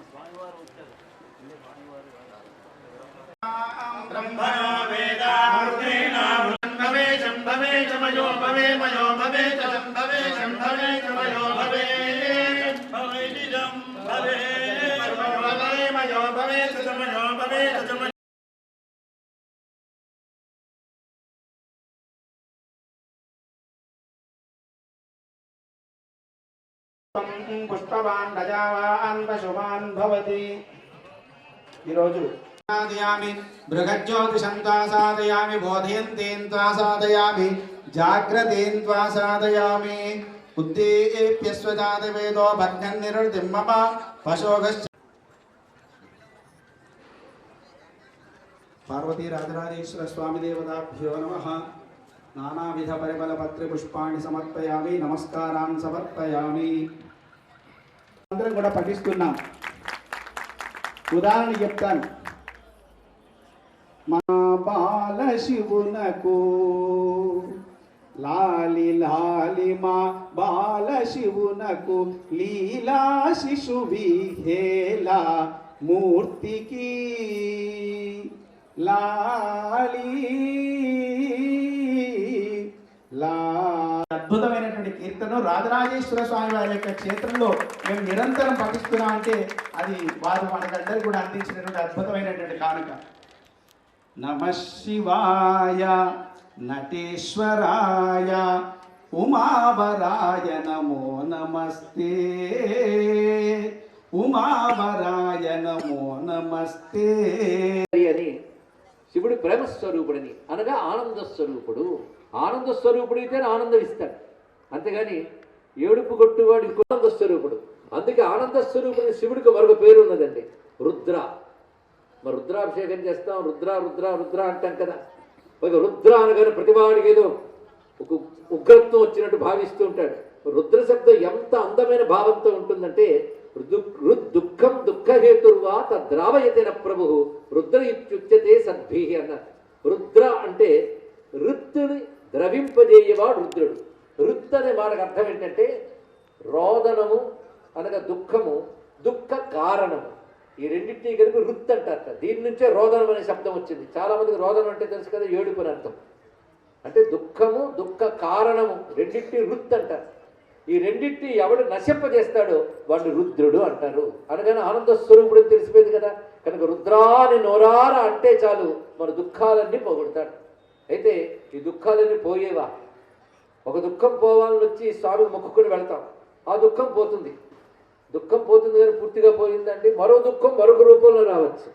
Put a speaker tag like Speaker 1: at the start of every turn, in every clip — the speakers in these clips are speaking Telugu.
Speaker 1: స్వామివారు వచ్చారు. స్వామివారు.
Speaker 2: పుష్పవాన్ గజావాన్ పశుమాన్ భవతి ఈరోజు సాధయామి బృహజ్యోతిషం త్వా సాధయామి బోధయంతేం త్వా సాధయామి జాగ్రత్తేం త్వా సాధయామి ఉద్దీప్యస్వజాత వేదో భగ్నం నిరుడిం మమ పశోగశ్చ పార్వతీ రాజరాజేశ్వర స్వామి దేవతాభ్యో నమ నానావిధ పరిమళ పత్రి పుష్పాన్ని సమర్పయామి నమస్కారాన్ని సమర్పయామి. అందరం కూడా పఠిస్తున్నాం. ఉదాహరణ చెప్తాను. మా బాల శివునకు లాలి లాలి మా బాల శివునకు లీలా శిశు విహేలా మూర్తికి లాలి లా అద్భుతమైనటువంటి కీర్తన రాజరాజేశ్వర స్వామి వారి యొక్క క్షేత్రంలో మేము నిరంతరం పఠిస్తున్నాం అంటే అది వారు మనకందరూ కూడా అందించినటువంటి అద్భుతమైనటువంటి కానుక. నమ శివాయ నటేశ్వరాయ ఉమావరాయ నమో నమస్తే. ఉమావరాయ నమో నమస్తే.
Speaker 3: అని శివుడు ప్రేమ స్వరూపుడని అనగా ఆనంద స్వరూపుడు ఆనంద స్వరూపుడు ఆనందం ఇస్తాడు అంతేగాని ఏడుపు కొట్టువాడు ఇంకో ఆనంద స్వరూపుడు. అందుకే ఆనంద స్వరూపుడు శివుడికి మరొక పేరు ఉన్నదండి. రుద్ర. మరి రుద్రాభిషేకం చేస్తాం. రుద్ర రుద్ర రుద్ర అంటాం కదా. ఒక రుద్ర అనగానే ప్రతివాడికి ఏదో ఒక ఉగ్రత్వం వచ్చినట్టు భావిస్తూ ఉంటాడు. రుద్ర శబ్దం ఎంత అందమైన భావంతో ఉంటుందంటే దుఃఖం దుఃఖహేతుర్వా తద్రావయతేన ప్రభు. రుద్ర ఇత్యుచ్యతే సద్భి అన్నారు. రుద్ర అంటే రుత్తుని ద్రవింపజేయవాడు రుద్రుడు. రుత్ అనే మాటకు అర్థం ఏంటంటే రోదనము అనగా దుఃఖము దుఃఖ కారణము. ఈ రెండింటినీ కలిపి రుత్ అంటారట. దీని నుంచే రోదనం అనే శబ్దం వచ్చింది. చాలా మందికి రోదనం అంటే తెలుసు కదా ఏడుపు అర్థం. అంటే దుఃఖము దుఃఖ కారణము రెండింటి రుత్ అంటారు. ఈ రెండింటిని ఎవడు నశింపజేస్తాడో వాడిని రుద్రుడు అంటారు. అనగానే ఆనంద స్వరూపుడు తెలిసిపోయింది కదా. కనుక రుద్రాని నోరార అంటే చాలు మన దుఃఖాలన్నీ పోగొడతాడు. అయితే ఈ దుఃఖాలన్నీ పోయేవా? ఒక దుఃఖం పోవాలని వచ్చి స్వామికి మొక్కుకొని వెళ్తాం. ఆ దుఃఖం పోతుంది. దుఃఖం పోతుంది కానీ పూర్తిగా పోయిందండి మరో దుఃఖం మరొక రూపంలో రావచ్చు.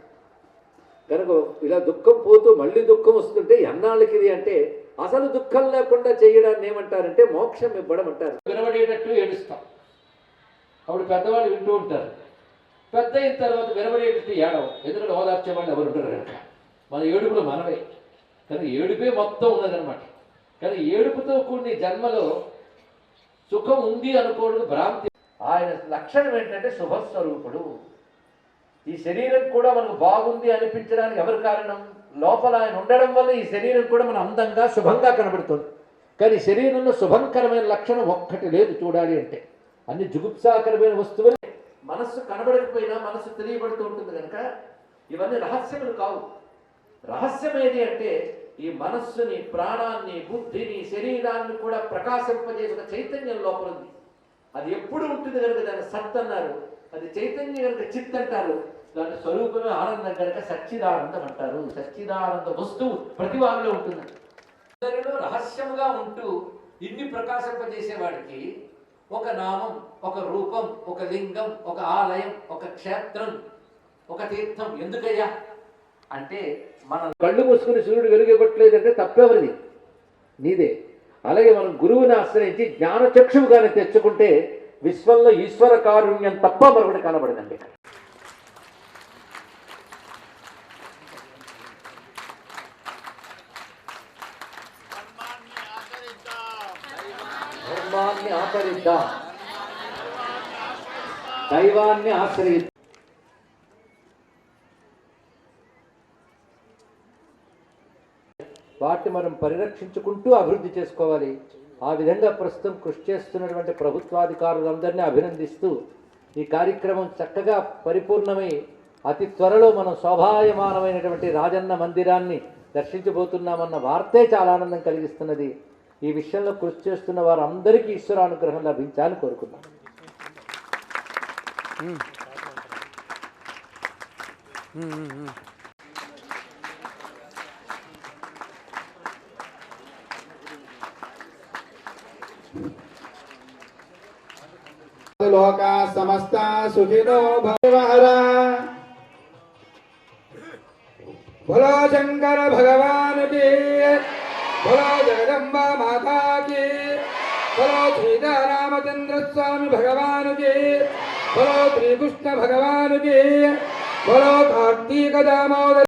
Speaker 3: కనుక ఇలా దుఃఖం పోతూ మళ్ళీ దుఃఖం వస్తుంటే ఎన్నాళ్ళకి అంటే అసలు దుఃఖం లేకుండా చేయడాన్ని ఏమంటారంటే మోక్షం ఇవ్వడం అంటారు. వినబడేటట్టు ఏడుస్తాం. అప్పుడు పెద్దవాళ్ళు వింటూ ఉంటారు. పెద్ద అయిన తర్వాత వినబడేటట్టు ఏడవం. ఎందుకంటే ఓదార్చే వాళ్ళు ఎవరు ఉంటారు కనుక. మన ఏడుపులు మనవే. కానీ ఏడుపే మొత్తం ఉన్నదనమాట కానీ ఏడుపుతో కూడిన జన్మలో సుఖం ఉంది అనుకోవడం భ్రాంతి. ఆయన లక్షణం ఏంటంటే శుభస్వరూపుడు. ఈ శరీరం కూడా మనకు బాగుంది అనిపించడానికి ఎవరు కారణం? లోపల ఆయన ఉండడం వల్ల ఈ శరీరం కూడా మన అందంగా శుభంగా కనబడుతుంది. కానీ శరీరంలో శుభంకరమైన లక్షణం ఒక్కటి లేదు చూడాలి అంటే. అన్ని జుగుప్సాకరమైన వస్తువులే. మనస్సు కనబడకపోయినా మనస్సు తెలియబడుతూ ఉంటుంది కనుక ఇవన్నీ రహస్యములు కావు. రహస్యం ఏది అంటే ఈ మనస్సుని ప్రాణాన్ని బుద్ధిని శరీరాన్ని కూడా ప్రకాశింపజేసిన చైతన్యం లోపల ఉంది. అది ఎప్పుడు ఉంటుంది కనుక దాన్ని సత్ అన్నారు. అది చైతన్యం కనుక చిత్ అంటారు. దాని స్వరూపమే ఆనందం కనుక సచ్చిదానందం అంటారు. సచ్చిదానంద వస్తువు ప్రతి వారిలో ఉంటుంది. అందరిలో రహస్యముగా ఉంటూ ఇన్ని ప్రకాశింపజేసేవాడికి ఒక నామం ఒక రూపం ఒక లింగం ఒక ఆలయం ఒక క్షేత్రం ఒక తీర్థం ఎందుకయ్యా? అంటే మన కళ్ళు మూసుకుని సూర్యుడు వెలుగివ్వట్లేదంటే తప్పెవరిది? నీదే. అలాగే మనం గురువుని ఆశ్రయించి జ్ఞానచక్షువుగానే తెచ్చుకుంటే విశ్వంలో ఈశ్వర కారుణ్యం తప్ప మరొకటి కనబడదండి. ధర్మాన్ని ఆచరిద్దాం. దైవాన్ని ఆశ్రయిద్దాం. వాటిని మనం పరిరక్షించుకుంటూ అభివృద్ధి చేసుకోవాలి. ఆ విధంగా ప్రస్తుతం కృషి చేస్తున్నటువంటి ప్రభుత్వాధికారులందరినీ అభినందిస్తూ ఈ కార్యక్రమం చక్కగా పరిపూర్ణమై అతి త్వరలో మనం శోభాయమానమైనటువంటి రాజన్న మందిరాన్ని దర్శించబోతున్నామన్న వార్తే చాలా ఆనందం కలిగిస్తున్నది. ఈ విషయంలో కృషి చేస్తున్న వారందరికీ ఈశ్వరానుగ్రహం లభించాలని కోరుకుందాం
Speaker 4: लोका समस्ता सुखिनो भवहरा। बोलो शंकर भगवान की। भोलो जगदम्बा माता की। भोलो सीता रामचंद्र स्वामी भगवान की। भोलो श्री कृष्ण भगवान की। भोलो कार्तिक दामोदर